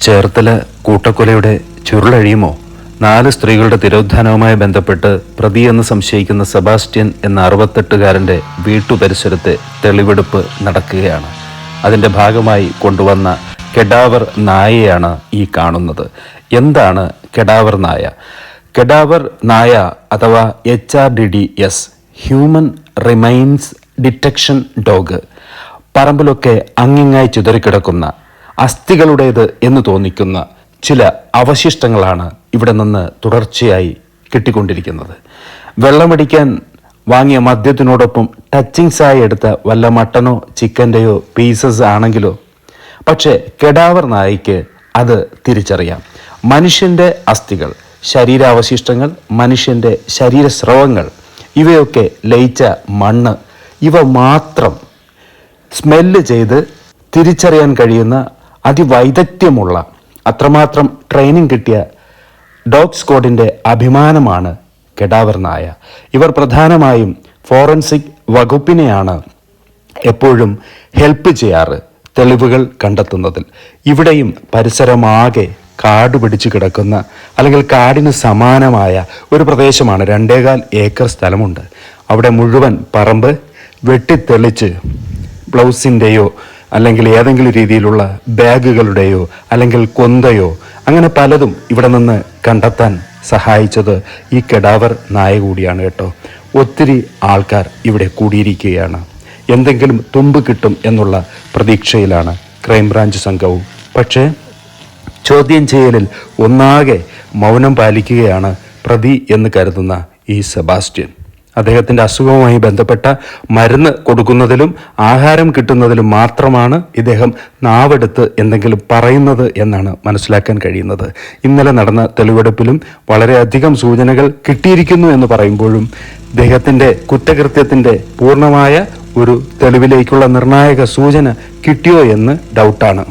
ചേർത്തല കൂട്ടക്കൊലയുടെ ചുരുളഴിയുമോ? നാല് സ്ത്രീകളുടെ തിരോധാനവുമായി ബന്ധപ്പെട്ട് പ്രതിയെന്ന് സംശയിക്കുന്ന സെബാസ്റ്റ്യൻ എന്ന അറുപത്തെട്ടുകാരന്റെ വീട്ടുപരിസരത്തെ തെളിവെടുപ്പ് നടക്കുകയാണ്. അതിന്റെ ഭാഗമായി കൊണ്ടുവന്ന കെഡാവർ നായയാണ് ഈ കാണുന്നത്. എന്താണ് കെഡാവർ നായ? കെഡാവർ നായ അഥവാ H R D D S human remains detection dog. പറമ്പിലൊക്കെ അങ്ങിങ്ങായി ചിതറിക്കിടക്കുന്ന അസ്ഥികളുടേത് എന്ന് തോന്നിക്കുന്ന ചില അവശിഷ്ടങ്ങളാണ് ഇവിടെ നിന്ന് തുടർച്ചയായി കിട്ടിക്കൊണ്ടിരിക്കുന്നത്. വെള്ളമടിക്കാൻ വാങ്ങിയ മദ്യത്തിനോടൊപ്പം ടച്ചിങ്സായി എടുത്ത വല്ല മട്ടനോ ചിക്കന്റെയോ പീസസ് ആണെങ്കിലോ. പക്ഷേ കെടാവർ നായിക്ക് അത് തിരിച്ചറിയാം. മനുഷ്യന്റെ അസ്ഥികൾ ശരീരാവശിഷ്ടങ്ങൾ മനുഷ്യന്റെ ശരീരസ്രവങ്ങൾ ഇവയൊക്കെ ലയിച്ച മണ്ണ് ഇവ മാത്രം സ്മെല്ല് ചെയ്ത് തിരിച്ചറിയാൻ കഴിയുന്ന അതിവൈദഗ്ധ്യമുള്ള അത്രമാത്രം ട്രെയിനിങ് കിട്ടിയ ഡോഗ് സ്ക്വാഡിന്റെ അഭിമാനമാണ് കെഡാവർ നായ ഇവർ പ്രധാനമായും ഫോറൻസിക് വകുപ്പിനെയാണ് എപ്പോഴും ഹെൽപ്പ് ചെയ്യാറ് തെളിവുകൾ കണ്ടെത്തുന്നതിൽ. ഇവിടെയും പരിസരമാകെ കാട് പിടിച്ചു കിടക്കുന്ന അല്ലെങ്കിൽ കാടിന് സമാനമായ ഒരു പ്രദേശമാണ് രണ്ടേകാൽ ഏക്കർ സ്ഥലമുണ്ട്. അവിടെ മുഴുവൻ പറമ്പ് വെട്ടിത്തെളിച്ച് ബ്ലൗസിന്റെയോ അല്ലെങ്കിൽ ഏതെങ്കിലും രീതിയിലുള്ള ബാഗുകളുടെയോ അല്ലെങ്കിൽ കൊന്തയോ അങ്ങനെ പലതും ഇവിടെ നിന്ന് കണ്ടെത്താൻ സഹായിച്ചത് ഈ കെടാവർ നായ കൂടിയാണ് കേട്ടോ. ഒത്തിരി ആൾക്കാർ ഇവിടെ കൂടിയിരിക്കുകയാണ്. എന്തെങ്കിലും തുമ്പ് കിട്ടും എന്നുള്ള പ്രതീക്ഷയിലാണ് ക്രൈംബ്രാഞ്ച് സംഘവും. പക്ഷേ ചോദ്യം ചെയ്യലിൽ ഒന്നാകെ മൗനം പാലിക്കുകയാണ് പ്രതി എന്ന് കരുതുന്ന ഈ സെബാസ്റ്റ്യൻ. അദ്ദേഹത്തിന്റെ അസുഖവുമായി ബന്ധപ്പെട്ട മരുന്ന് കൊടുക്കുന്നതിലും ആഹാരം കിട്ടുന്നതിലും മാത്രമാണ് ഇദ്ദേഹം നാവെടുത്ത് എന്തെങ്കിലും പറയുന്നത് എന്നാണ് മനസ്സിലാക്കാൻ കഴിയുന്നത്. ഇന്നലെ നടന്ന തെളിവെടുപ്പിലും വളരെയധികം സൂചനകൾ കിട്ടിയിരിക്കുന്നു എന്ന് പറയുമ്പോഴും ഇദ്ദേഹത്തിന്റെ കുറ്റകൃത്യത്തിന്റെ പൂർണമായ ഒരു തെളിവിലേക്കുള്ള നിർണായക സൂചന കിട്ടിയോ എന്ന് ഡൗട്ടാണ്